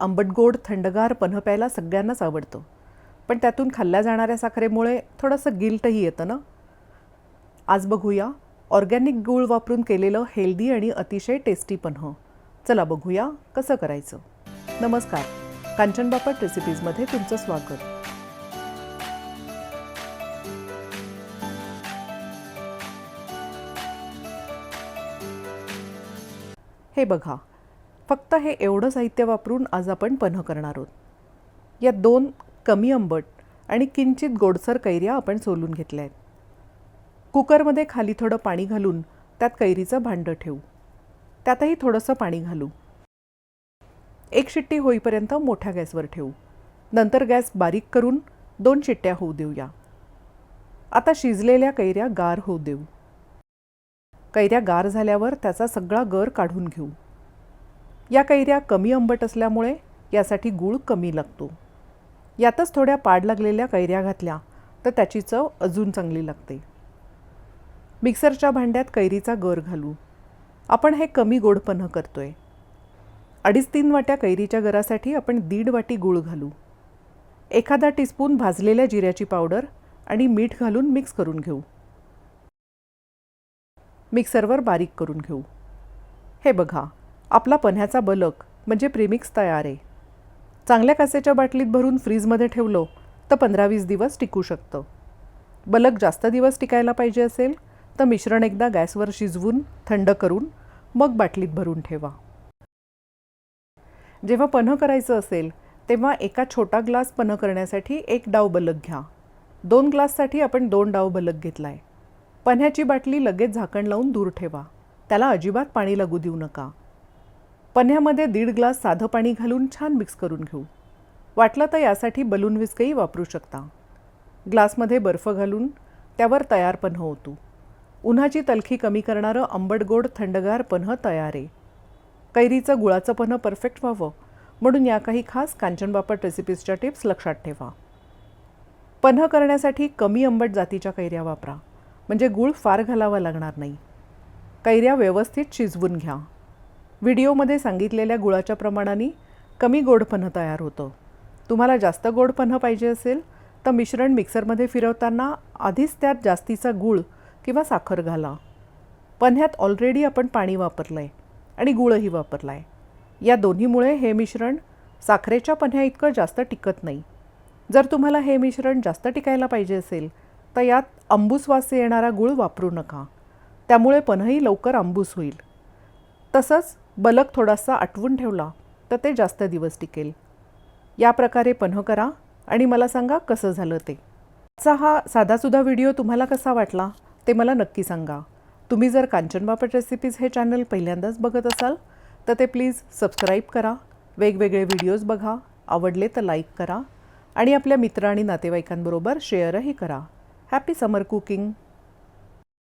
आंबटगोड थंडगार पन्ह प्यायला सगळ्यांनाच आवडतं. पण त्यातून खाल्ल्या जाणाऱ्या साखरेमुळे थोडंसं गिल्टही येतं ना? आज बघूया. ऑर्गॅनिक गूळ वापरून केलेलं हेल्दी आणि अतिशय टेस्टी पन्ह. चला बघूया कसं करायचं. नमस्कार. कांचन बापट रेसिपीजमध्ये तुमचं स्वागत. हे बघा. फक्त हे एवढं साहित्य वापरून आज आपण पन्ह करणार आहोत. या दोन कमी आंबट आणि किंचित गोडसर कैऱ्या आपण सोलून घेतल्या आहेत. कुकरमध्ये खाली थोडं पाणी घालून त्यात कैरीचं भांडं ठेवू. त्यातही थोडंसं पाणी घालू. एक शिट्टी होईपर्यंत मोठ्या गॅसवर ठेवू. नंतर गॅस बारीक करून दोन शिट्ट्या होऊ देऊया. आता शिजलेल्या कैऱ्या गार होऊ देऊ. कैऱ्या गार झाल्यावर त्याचा सगळा गर काढून घेऊ. या कैऱ्या कमी आंबट असल्यामुळे यासाठी गूळ कमी लागतो. यातच थोड्या पाड लागलेल्या कैऱ्या घातल्या तर त्याची चव अजून चांगली लागते. मिक्सरच्या भांड्यात कैरीचा गर घालू. आपण हे कमी गोडपणं आहे अडीच तीन वाट्या कैरीच्या गरासाठी आपण दीड वाटी गूळ घालू. एखादा टीस्पून भाजलेल्या जिऱ्याची पावडर आणि मीठ घालून मिक्स करून घेऊ. मिक्सरवर बारीक करून घेऊ. हे बघा आपला पन्ह्याचा बलक म्हणजे प्रीमिक्स तयार आहे. चांगल्या कासेच्या बाटलीत भरून फ्रीजमध्ये ठेवलं तर पंधरा वीस दिवस टिकू शकतं. बलक जास्त दिवस टिकायला पाहिजे असेल तर मिश्रण एकदा गॅसवर शिजवून थंड करून मग बाटलीत भरून ठेवा. जेव्हा पन्ह करायचं असेल तेव्हा एका छोटा ग्लास पन्ह करण्यासाठी एक डाव बलक घ्या. दोन ग्लाससाठी आपण दोन डाव बलक घेतला आहे पन्ह्याची बाटली लगेच झाकण लावून दूर ठेवा. त्याला अजिबात पाणी लागू देऊ नका. पन्ह्यामध्ये दीड ग्लास साधं पाणी घालून छान मिक्स करून घेऊ. वाटलं तर यासाठी बलून विस्कही वापरू शकता. ग्लासमध्ये बर्फ घालून त्यावर तयार पन्ह होतो उन्हाची तलखी कमी करणारं आंबटगोड थंडगार पन्ह तयार आहे. कैरीचं गुळाचं पन्ह परफेक्ट व्हावं म्हणून या काही खास कांचन बापट रेसिपीजच्या टिप्स लक्षात ठेवा. पन्ह करण्यासाठी कमी आंबट जातीच्या कैऱ्या वापरा. म्हणजे गूळ फार घालावा लागणार नाही. कैऱ्या व्यवस्थित शिजवून घ्या. व्हिडिओमध्ये सांगितलेल्या गुळाच्या प्रमाणाने कमी गोडपणं तयार होतं. तुम्हाला जास्त गोडपन्ह पाहिजे असेल तर मिश्रण मिक्सरमध्ये फिरवताना आधीच त्यात जास्तीचा गूळ किंवा साखर घाला. पन्ह्यात ऑलरेडी आपण पाणी वापरलं आहे आणि गुळही वापरला आहे या दोन्हीमुळे हे मिश्रण साखरेच्या पन्ह्या इतकं जास्त टिकत नाही. जर तुम्हाला हे मिश्रण जास्त टिकायला पाहिजे असेल तर यात आंबूस वास येणारा गूळ वापरू नका. त्यामुळे पन्हही लवकर आंबूस होईल. तसंच बलक थोडासा आटवून ठेवला तर ते जास्त दिवस टिकेल. या प्रकारे पन्ह करा आणि मला सांगा कसं झालं ते. आजचा हा साधासुद्धा व्हिडिओ तुम्हाला कसा वाटला ते मला नक्की सांगा. तुम्ही जर कांचन बापट रेसिपीज हे चॅनल पहिल्यांदाच बघत असाल तर ते प्लीज सबस्क्राईब करा. वेगवेगळे व्हिडिओज बघा. आवडले तर लाईक करा. आणि आपल्या मित्र आणि नातेवाईकांबरोबर शेअरही करा. हॅपी समर कुकिंग